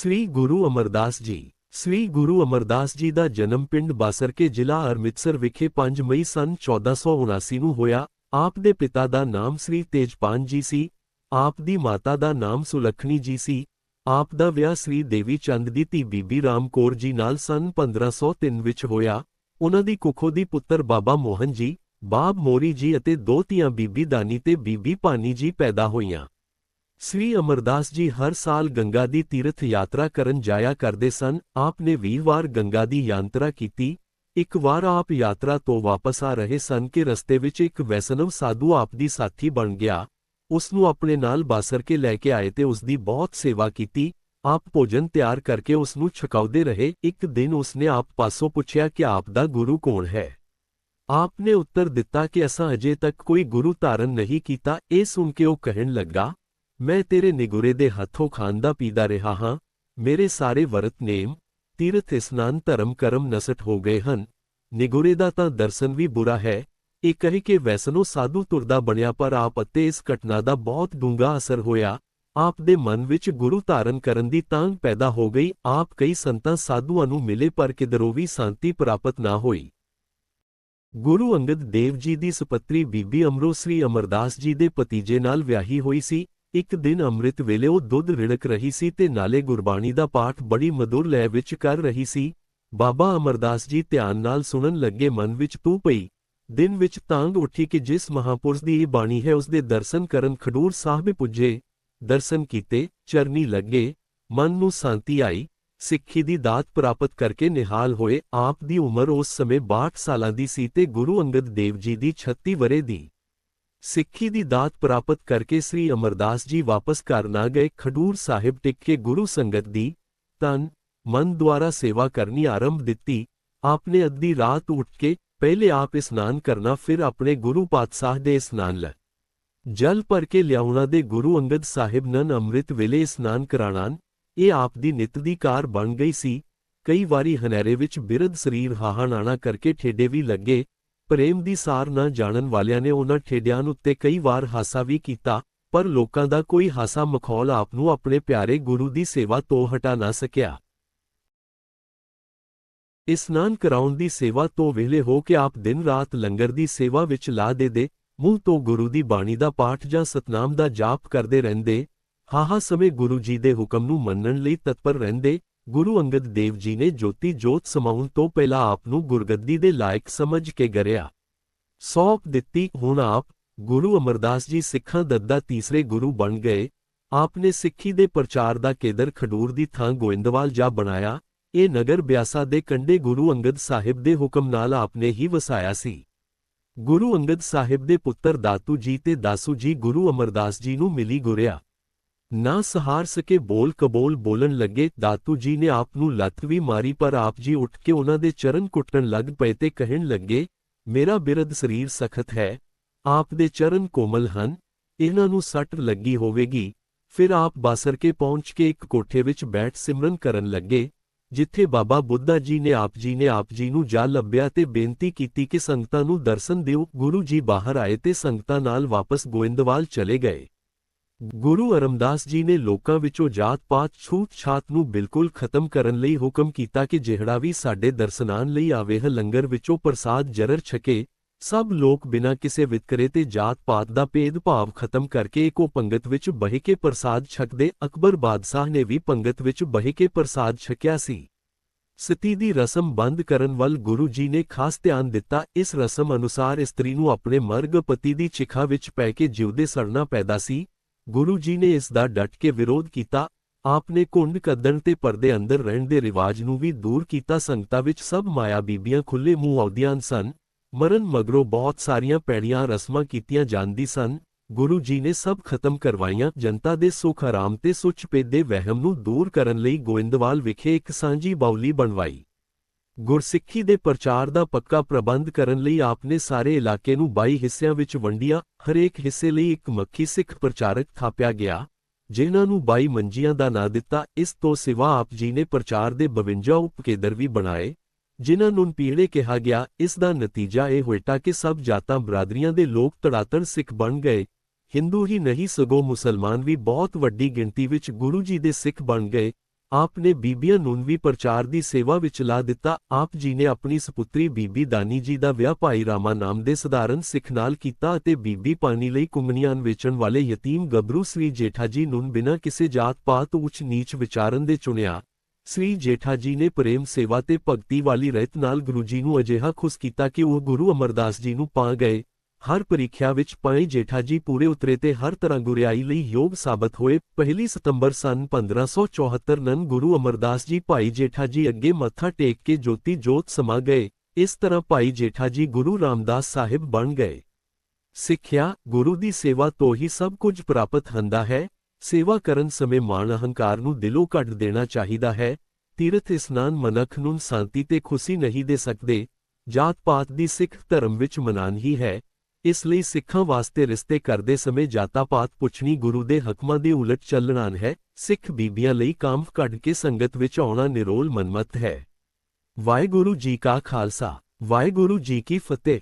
ਸ੍ਰੀ ਗੁਰੂ ਅਮਰਦਾਸ ਜੀ। ਸ੍ਰੀ ਗੁਰੂ ਅਮਰਦਾਸ ਜੀ ਦਾ ਜਨਮ ਪਿੰਡ ਬਾਸਰਕੇ ਜ਼ਿਲ੍ਹਾ ਅੰਮ੍ਰਿਤਸਰ ਵਿਖੇ 5 ਮਈ ਸਨ 1479 ਨੂੰ ਹੋਇਆ। ਆਪ ਦੇ ਪਿਤਾ ਦਾ ਨਾਮ ਸ੍ਰੀ ਤੇਜਪਾਨ ਜੀ ਸੀ। ਆਪ ਦੀ ਮਾਤਾ ਦਾ ਨਾਮ ਸੁਲੱਖਣੀ ਜੀ ਸੀ। ਆਪ ਦਾ ਵਿਆਹ ਸ੍ਰੀ ਦੇਵੀ ਚੰਦ ਦੀ ਧੀ ਬੀਬੀ ਰਾਮ ਕੌਰ ਜੀ ਨਾਲ ਸਨ 1503 ਵਿੱਚ ਹੋਇਆ। ਉਹਨਾਂ ਦੀ ਕੁੱਖੋਂ ਦੀ ਪੁੱਤਰ ਬਾਬਾ ਮੋਹਨ ਜੀ ਬਾਬ ਮੋਰੀ ਜੀ ਅਤੇ ਦੋ ਧੀਆਂ ਬੀਬੀ ਦਾਨੀ ਤੇ ਬੀਬੀ ਪਾਨੀ ਜੀ ਪੈਦਾ ਹੋਈਆਂ। ਸ੍ਰੀ ਅਮਰਦਾਸ ਜੀ ਹਰ ਸਾਲ ਗੰਗਾ ਦੀ ਤੀਰਥ ਯਾਤਰਾ ਕਰਨ ਜਾਇਆ ਕਰਦੇ ਸਨ। ਆਪ ਨੇ ਵੀਰਵਾਰ ਗੰਗਾ ਦੀ ਯਾਤਰਾ ਕੀਤੀ। ਇੱਕ ਵਾਰ ਆਪ ਯਾਤਰਾ ਤੋਂ ਵਾਪਸ ਆ ਰਹੇ ਸਨ ਕਿ ਰਸਤੇ ਵਿੱਚ ਇੱਕ ਵੈਸਨਵ ਸਾਧੂ ਆਪ ਦੀ ਸਾਥੀ ਬਣ ਗਿਆ। ਉਸ ਨੂੰ ਆਪਣੇ ਨਾਲ ਬਾਸਰ ਕੇ ਲੈ ਕੇ ਆਏ ਤੇ ਉਸ ਦੀ ਬਹੁਤ ਸੇਵਾ ਕੀਤੀ। ਆਪ ਭੋਜਨ ਤਿਆਰ ਕਰਕੇ ਉਸ ਨੂੰ ਛਕਾਉਦੇ ਰਹੇ। ਇੱਕ ਦਿਨ ਉਸ ਨੇ ਆਪ ਪਾਸੋਂ ਪੁੱਛਿਆ ਕਿ ਆਪ ਦਾ ਗੁਰੂ ਕੌਣ ਹੈ? ਆਪ ਨੇ ਉੱਤਰ ਦਿੱਤਾ ਕਿ ਅਸਾਂ ਅਜੇ ਤੱਕ ਕੋਈ ਗੁਰੂ ਧਾਰਨ ਨਹੀਂ ਕੀਤਾ। ਇਹ ਸੁਣ ਕੇ ਉਹ ਕਹਿਣ ਲੱਗਾ ਮੈਂ ਤੇਰੇ ਨਿਗੁਰੇ ਦੇ ਹੱਥੋਂ ਖਾਂਦਾ ਪੀਦਾ ਰਿਹਾ ਹਾਂ। ਮੇਰੇ ਸਾਰੇ ਵਰਤ ਨੇਮ, ਤੀਰਥ ਇਸਨਾਨ ਧਰਮ ਕਰਮ ਨਸਟ ਹੋ ਗਏ ਹਨ। ਨਿਗੁਰੇ ਦਾ ਤਾਂ ਦਰਸ਼ਨ ਵੀ ਬੁਰਾ ਹੈ। ਇਹ ਕਹੀ ਕਿ ਵੈਸਨੋ ਸਾਧੂ ਤੁਰਦਾ ਬਣਿਆ ਪਰ ਆਪ ਅਤੇ ਇਸ ਘਟਨਾ ਦਾ ਬਹੁਤ ਡੂੰਘਾ ਅਸਰ ਹੋਇਆ। ਆਪ ਦੇ ਮਨ ਵਿੱਚ ਗੁਰੂ ਧਾਰਨ ਕਰਨ ਦੀ ਤਾਂਗ ਪੈਦਾ ਹੋ ਗਈ। ਆਪ ਕਈ ਸੰਤਾਂ ਸਾਧੂਆਂ ਨੂੰ ਮਿਲੇ ਪਰ ਕਿਧਰੋਂ ਵੀ ਸ਼ਾਂਤੀ ਪ੍ਰਾਪਤ ਨਾ ਹੋਈ। ਗੁਰੂ ਅੰਗਦ ਦੇਵ ਜੀ ਦੀ ਸੁਪੱਤਰੀ ਬੀਬੀ ਅਮਰੋ ਸ੍ਰੀ ਅਮਰਦਾਸ ਜੀ ਦੇ ਭਤੀਜੇ ਨਾਲ ਵਿਆਹੀ ਹੋਈ ਸੀ। ਇੱਕ ਦਿਨ ਅੰਮ੍ਰਿਤ ਵੇਲੇ ਉਹ ਦੁੱਧ ਰਿੜਕ ਰਹੀ ਸੀ ਤੇ ਨਾਲੇ ਗੁਰਬਾਣੀ ਦਾ ਪਾਠ ਬੜੀ ਮధుਰ ਲੈ ਵਿੱਚ ਕਰ ਰਹੀ ਸੀ। ਬਾਬਾ ਅਮਰਦਾਸ ਜੀ ਧਿਆਨ ਨਾਲ ਸੁਣਨ ਲੱਗੇ ਮਨ ਵਿੱਚ ਤੂ ਪਈ। ਦਿਨ ਵਿੱਚ ਤਾਂਗ ਉੱਠੀ ਕਿ ਜਿਸ ਮਹਾਪੁਰਸ਼ ਦੀ ਇਹ ਬਾਣੀ ਹੈ ਉਸ ਦੇ ਦਰਸ਼ਨ ਕਰਨ ਖਡੂਰ ਸਾਹਿਬ ਪੁੱਜੇ। ਦਰਸ਼ਨ ਕੀਤੇ, ਚਰਨੀ ਲੱਗੇ, ਮਨ ਨੂੰ ਸ਼ਾਂਤੀ ਆਈ। ਸਿੱਖੀ ਦੀ ਦਾਤ ਪ੍ਰਾਪਤ ਕਰਕੇ ਨਿਹਾਲ ਹੋਏ, ਆਪ ਦੀ ਉਮਰ ਉਸ ਸਮੇਂ 62 ਸਾਲਾਂ ਦੀ ਸੀ ਤੇ ਗੁਰੂ ਅੰਗਦ ਦੇਵ ਜੀ ਦੀ 36 ਵਰੇ ਦੀ ਸਿੱਖੀ ਦੀ ਦਾਤ ਪ੍ਰਾਪਤ ਕਰਕੇ ਸ੍ਰੀ ਅਮਰਦਾਸ ਜੀ ਵਾਪਸ ਘਰ ਨਾ ਗਏ, ਖਡੂਰ ਸਾਹਿਬ ਟਿਕ ਕੇ ਗੁਰੂ ਸੰਗਤ ਦੀ ਤਨ ਮਨ ਦੁਆਰਾ ਸੇਵਾ ਕਰਨੀ ਆਰੰਭ ਦਿੱਤੀ। ਆਪਨੇ ਅੱਧੀ ਰਾਤ ਉੱਠ ਕੇ ਪਹਿਲੇ ਆਪ ਇਸਨਾਨ ਕਰਨਾ, ਫਿਰ ਆਪਣੇ ਗੁਰੂ ਪਾਤਸ਼ਾਹ ਦੇ ਇਸਨਾਨ ਲੈ। ਜਲ ਭਰ ਕੇ ਲਿਆਉਣਾ ਦੇ ਗੁਰੂ ਅੰਗਦ ਸਾਹਿਬ ਨਨ ਅੰਮ੍ਰਿਤ ਵੇਲੇ ਇਸਨਾਨ ਕਰਾਣਾ ਇਹ ਆਪ ਦੀ ਨਿਤ ਦੀ ਕਾਰ ਬਣ ਗਈ ਸੀ। ਕਈ ਵਾਰੀ ਹਨੇਰੇ ਵਿੱਚ ਬਿਰਧ ਸਰੀਰ ਹਾਹਾਨਾਣਾ ਕਰਕੇ ਠੇਡੇ ਵੀ ਲੱਗੇ ਪ੍ਰੇਮ ਦੀ ਸਾਰ ਨਾ ਜਾਣਨ ਵਾਲਿਆਂ ਨੇ ਉਹਨਾਂ ਠੇਡਿਆਂ ਉੱਤੇ ਕਈ ਵਾਰ ਹਾਸਾ ਵੀ ਕੀਤਾ, ਪਰ ਲੋਕਾਂ ਦਾ ਕੋਈ ਹਾਸਾ ਮਖੌਲ ਆਪ ਨੂੰ ਆਪਣੇ ਪਿਆਰੇ ਗੁਰੂ ਦੀ ਸੇਵਾ ਤੋਂ ਹਟਾ ਨਾ ਸਕਿਆ। ਇਸਨਾਨ ਕਰਾਉਣ ਦੀ ਸੇਵਾ ਤੋਂ ਵਿਹਲੇ ਹੋ ਕੇ ਆਪ ਦਿਨ ਰਾਤ ਲੰਗਰ ਦੀ ਸੇਵਾ ਵਿੱਚ ਲਾ ਦੇ ਦੇ, ਮੂੰਹ ਤੋਂ ਗੁਰੂ ਦੀ ਬਾਣੀ ਦਾ ਪਾਠ ਜਾਂ ਸਤਨਾਮ ਦਾ ਜਾਪ ਕਰਦੇ ਰਹਿੰਦੇ, ਹਾਹਾ ਸਮੇਂ ਗੁਰੂ ਜੀ ਦੇ ਹੁਕਮ ਨੂੰ ਮੰਨਣ ਲਈ ਤਤਪਰ ਰਹਿੰਦੇ ਗੁਰੂ ਅੰਗਦ ਦੇਵ ਜੀ ਨੇ ਜੋਤੀ ਜੋਤ ਸਮਾਉਣ ਤੋਂ ਪਹਿਲਾਂ ਆਪ ਨੂੰ ਗੁਰਗੱਦੀ ਦੇ ਲਾਇਕ ਸਮਝ ਕੇ ਗਰਿਆ। ਸੌਂਪ ਦਿੱਤੀ, ਹੁਣ ਆਪ ਗੁਰੂ ਅਮਰਦਾਸ ਜੀ ਸਿੱਖਾਂ ਦੱਦਾ ਤੀਸਰੇ ਗੁਰੂ ਬਣ ਗਏ। ਆਪ ਨੇ ਸਿੱਖੀ ਦੇ ਪ੍ਰਚਾਰ ਦਾ ਕੇਂਦਰ ਖਡੂਰ ਦੀ ਥਾਂ ਗੋਇੰਦਵਾਲ ਜਾ ਬਣਾਇਆ। ਇਹ ਨਗਰ ਬਿਆਸਾ ਦੇ ਕੰਢੇ ਗੁਰੂ ਅੰਗਦ ਸਾਹਿਬ ਦੇ ਹੁਕਮ ਨਾਲ ਆਪ ਨੇ ਹੀ ਵਸਾਇਆ ਸੀ। ਗੁਰੂ ਅੰਗਦ ਸਾਹਿਬ ਦੇ ਪੁੱਤਰ ਦਾਤੂ ਜੀ ਤੇ ਦਾਸੂ ਜੀ ਗੁਰੂ ਅਮਰਦਾਸ ਜੀ ਨੂੰ ਮਿਲੀ ਗੁਰਿਆ। ਨਾ ਸਹਾਰ ਸਕੇ ਬੋਲ ਕਬੋਲ ਬੋਲਣ ਲੱਗੇ, ਦਾਤੂ ਜੀ ਨੇ ਆਪ ਨੂੰ ਲੱਤ ਵੀ ਮਾਰੀ ਪਰ ਆਪ ਜੀ ਉੱਠ ਕੇ ਉਹਨਾਂ ਦੇ ਚਰਨ ਕੁੱਟਣ ਲੱਗ ਪਏ ਤੇ ਕਹਿਣ ਲੱਗੇ, ਮੇਰਾ ਬਿਰਧ ਸਰੀਰ ਸਖਤ ਹੈ, ਆਪ ਦੇ ਚਰਨ ਕੋਮਲ ਹਨ, ਇਹਨਾਂ ਨੂੰ ਸੱਟ ਲੱਗੀ ਹੋਵੇਗੀ। ਫਿਰ ਆਪ ਬਾਸਰ ਕੇ ਪਹੁੰਚ ਕੇ ਇੱਕ ਕੋਠੇ ਵਿੱਚ ਬੈਠ ਸਿਮਰਨ ਕਰਨ ਲੱਗੇ, ਜਿੱਥੇ ਬਾਬਾ ਬੁੱਧਾ ਜੀ ਨੇ ਆਪ ਜੀ ਨੇ ਆਪ ਜੀ ਨੂੰ ਜਾ ਲੱਭਿਆ ਤੇ ਬੇਨਤੀ ਕੀਤੀ ਕਿ ਸੰਗਤਾਂ ਨੂੰ ਦਰਸ਼ਨ ਦਿਓ। ਗੁਰੂ ਜੀ ਬਾਹਰ ਆਏ ਤੇ ਸੰਗਤਾਂ ਨਾਲ ਵਾਪਸ ਗੋਇੰਦਵਾਲ ਚਲੇ ਗਏ। ਗੁਰੂ ਅਰਮਦਾਸ ਜੀ ਨੇ ਲੋਕਾਂ ਵਿੱਚੋਂ ਜਾਤ-ਪਾਤ ਛੂਤ-ਛਾਤ ਨੂੰ ਬਿਲਕੁਲ ਖਤਮ ਕਰਨ ਲਈ ਹੁਕਮ ਕੀਤਾ ਕਿ ਜਿਹੜਾ ਵੀ ਸਾਡੇ ਦਰਸ਼ਨਾਨ ਲਈ ਆਵੇ ਹੈ ਲੰਗਰ ਵਿੱਚੋਂ ਪ੍ਰਸਾਦ ਜਰਰ ਛਕੇ, ਸਭ ਲੋਕ ਬਿਨਾਂ ਕਿਸੇ ਵਿਤਕਰੇ ਤੇ ਜਾਤ-ਪਾਤ ਦਾ ਭੇਦ-ਭਾਵ ਖਤਮ ਕਰਕੇ ਇੱਕੋ ਪੰਗਤ ਵਿੱਚ ਬਹਿ ਕੇ ਪ੍ਰਸਾਦ ਛਕਦੇ। ਅਕਬਰ ਬਾਦਸ਼ਾਹ ਨੇ ਵੀ ਪੰਗਤ ਵਿੱਚ ਬਹਿ ਕੇ ਪ੍ਰਸਾਦ ਛਕਿਆ ਸੀ। ਸਤੀ ਦੀ ਰਸਮ ਬੰਦ ਕਰਨ ਵੱਲ ਗੁਰੂ ਜੀ ਨੇ ਖਾਸ ਧਿਆਨ ਦਿੱਤਾ। ਇਸ ਰਸਮ ਅਨੁਸਾਰ ਇਸਤਰੀ ਨੂੰ ਆਪਣੇ ਮਰਗ ਪਤੀ ਦੀ ਚਿਖਾ ਵਿੱਚ ਪੈ ਕੇ ਜਿਉਦੇ ਸੜਨਾ ਪੈਦਾ ਸੀ। ਗੁਰੂ ਜੀ ਨੇ ਇਸ ਦਾ ਡਟ ਕੇ ਵਿਰੋਧ ਕੀਤਾ। ਆਪ ਨੇ ਕੁੰਡ ਕੱਦਣ ਤੇ ਪਰਦੇ ਅੰਦਰ ਰਹਿਣ ਦੇ ਰਿਵਾਜ ਨੂੰ ਵੀ ਦੂਰ ਕੀਤਾ। ਸੰਗਤਾਂ ਵਿੱਚ ਸਭ ਮਾਇਆ ਬੀਬੀਆਂ ਖੁੱਲੇ ਮੂੰਹ ਆਉਂਦੀਆਂ ਸਨ। ਮਰਨ ਮਗਰੋਂ ਬਹੁਤ ਸਾਰੀਆਂ ਪੈੜੀਆਂ ਰਸਮਾਂ ਕੀਤੀਆਂ ਜਾਂਦੀ ਸਨ। ਗੁਰੂ ਜੀ ਨੇ ਸਭ ਖਤਮ ਕਰਵਾਈਆਂ। ਜਨਤਾ ਦੇ ਸੁਖ ਆਰਾਮ ਤੇ ਸੁੱਚ ਦੇ ਵਹਿਮ ਨੂੰ ਦੂਰ ਕਰਨ ਲਈ ਗੋਇੰਦਵਾਲ ਵਿਖੇ ਇੱਕ ਸਾਂਝੀ ਬਾਉਲੀ ਬਣਵਾਈ। ਗੁਰਸਿੱਖੀ ਦੇ ਪ੍ਰਚਾਰ ਦਾ ਪੱਕਾ ਪ੍ਰਬੰਧ ਕਰਨ ਲਈ ਆਪ ਨੇ ਸਾਰੇ ਇਲਾਕੇ ਨੂੰ 22 ਹਿੱਸਿਆਂ ਵਿੱਚ ਵੰਡਿਆ, ਹਰੇਕ ਹਿੱਸੇ ਲਈ ਇੱਕ ਮੱਖੀ ਸਿੱਖ ਪ੍ਰਚਾਰਕ ਥਾਪਿਆ ਗਿਆ, ਜਿਨ੍ਹਾਂ ਨੂੰ 22 ਮੰਜੀਆਂ ਦਾ ਨਾਂ ਦਿੱਤਾ। ਇਸ ਤੋਂ ਸਿਵਾ ਆਪ ਜੀ ਨੇ ਪ੍ਰਚਾਰ ਦੇ 52 ਉਪਕੇਦਰ ਵੀ ਬਣਾਏ, ਜਿਨ੍ਹਾਂ ਨੂੰ ਪੀੜੇ ਕਿਹਾ ਗਿਆ। ਇਸ ਦਾ ਨਤੀਜਾ ਇਹ ਹੋਇਆ ਕਿ ਸਭ ਜਾਤਾਂ ਬਰਾਦਰੀਆਂ ਦੇ ਲੋਕ ਤੜਾਤੜ ਸਿੱਖ ਬਣ ਗਏ। ਹਿੰਦੂ ਹੀ ਨਹੀਂ ਸਗੋਂ ਮੁਸਲਮਾਨ ਵੀ ਬਹੁਤ ਵੱਡੀ ਗਿਣਤੀ ਵਿੱਚ ਗੁਰੂ ਜੀ ਦੇ ਸਿੱਖ ਬਣ ਗਏ। ਆਪ ਨੇ ਬੀਬੀਆਂ ਨੂੰ ਵੀ ਪ੍ਰਚਾਰ ਦੀ ਸੇਵਾ ਵਿੱਚ ਲਾ ਦਿੱਤਾ। ਆਪ ਜੀ ਨੇ ਆਪਣੀ ਸੁਪੁੱਤਰੀ ਬੀਬੀ ਦਾਨੀ ਜੀ ਦਾ ਵਿਆਹ ਭਾਈ ਰਾਮਾ ਨਾਮ ਦੇ ਸਧਾਰਨ ਸਿੱਖ ਨਾਲ ਕੀਤਾ ਅਤੇ ਬੀਬੀ ਪਾਣੀ ਲਈ ਕੁੰਗਨੀਆਂ ਵੇਚਣ ਵਾਲੇ ਯਤੀਮ ਗੱਭਰੂ ਸ੍ਰੀ ਜੇਠਾ ਜੀ ਨੂੰ ਬਿਨਾਂ ਕਿਸੇ ਜਾਤ ਪਾਤ ਉੱਚ ਨੀਚ ਵਿਚਾਰਨ ਦੇ ਚੁਣਿਆ। ਸ੍ਰੀ ਜੇਠਾ ਜੀ ਨੇ ਪ੍ਰੇਮ ਸੇਵਾ ਤੇ ਭਗਤੀ ਵਾਲੀ ਰਹਿਤ ਨਾਲ ਗੁਰੂ ਜੀ ਨੂੰ ਅਜਿਹਾ ਖੁਸ਼ ਕੀਤਾ ਕਿ ਉਹ ਗੁਰੂ ਅਮਰਦਾਸ ਜੀ ਨੂੰ ਪਾ ਗਏ। ਹਰ ਪ੍ਰੀਖਿਆ ਵਿੱਚ ਪਾਏ ਜੇਠਾ ਜੀ ਪੂਰੇ ਉਤਰੇ ਤੇ ਹਰ ਤਰ੍ਹਾਂ ਗੁਰਿਆਈ ਲਈ ਯੋਗ ਸਾਬਤ ਹੋਏ। ਪਹਿਲੀ ਸਤੰਬਰ ਸਨ 1574 ਨਨ ਗੁਰੂ ਅਮਰਦਾਸ ਜੀ ਭਾਈ ਜੇਠਾ ਜੀ ਅੱਗੇ ਮੱਥਾ ਟੇਕ ਕੇ ਜੋਤੀ ਜੋਤ ਸਮਾ ਗਏ। ਇਸ ਤਰ੍ਹਾਂ ਭਾਈ ਜੇਠਾ ਜੀ ਗੁਰੂ ਰਾਮਦਾਸ ਸਾਹਿਬ ਬਣ ਗਏ। ਸਿੱਖਿਆ, ਗੁਰੂ ਦੀ ਸੇਵਾ ਤੋਂ ਹੀ ਸਭ ਕੁਝ ਪ੍ਰਾਪਤ ਹੁੰਦਾ ਹੈ। ਸੇਵਾ ਕਰਨ ਸਮੇਂ ਮਾਣ ਅਹੰਕਾਰ ਨੂੰ ਦਿਲੋਂ ਕੱਢ ਦੇਣਾ ਚਾਹੀਦਾ ਹੈ। ਤੀਰਥ ਇਸਨਾਨ ਮਨੁੱਖ ਨੂੰ ਸ਼ਾਂਤੀ ਤੇ ਖੁਸ਼ੀ ਨਹੀਂ ਦੇ ਸਕਦੇ। ਜਾਤ ਪਾਤ ਦੀ ਸਿੱਖ ਧਰਮ ਵਿੱਚ ਮਨਾਨ ਹੀ ਹੈ। ਇਸ ਲਈ ਸਿੱਖਾਂ ਵਾਸਤੇ ਰਿਸ਼ਤੇ ਕਰਦੇ ਸਮੇਂ ਜਾਤਾ ਪਾਤ ਪੁੱਛਣੀ ਗੁਰੂ ਦੇ ਹਕਮਾਂ ਦੇ ਉਲਟ ਚੱਲਣਾ ਹੈ। ਸਿੱਖ ਬੀਬੀਆਂ ਲਈ ਕਾਮ ਕੱਢ ਕੇ ਸੰਗਤ ਵਿੱਚ ਆਉਣਾ ਨਿਰੋਲ ਮਨਮਤ ਹੈ। ਵਾਹਿਗੁਰੂ ਜੀ ਕਾ ਖਾਲਸਾ। ਵਾਹਿਗੁਰੂ ਜੀ ਕੀ ਫਤਿਹ।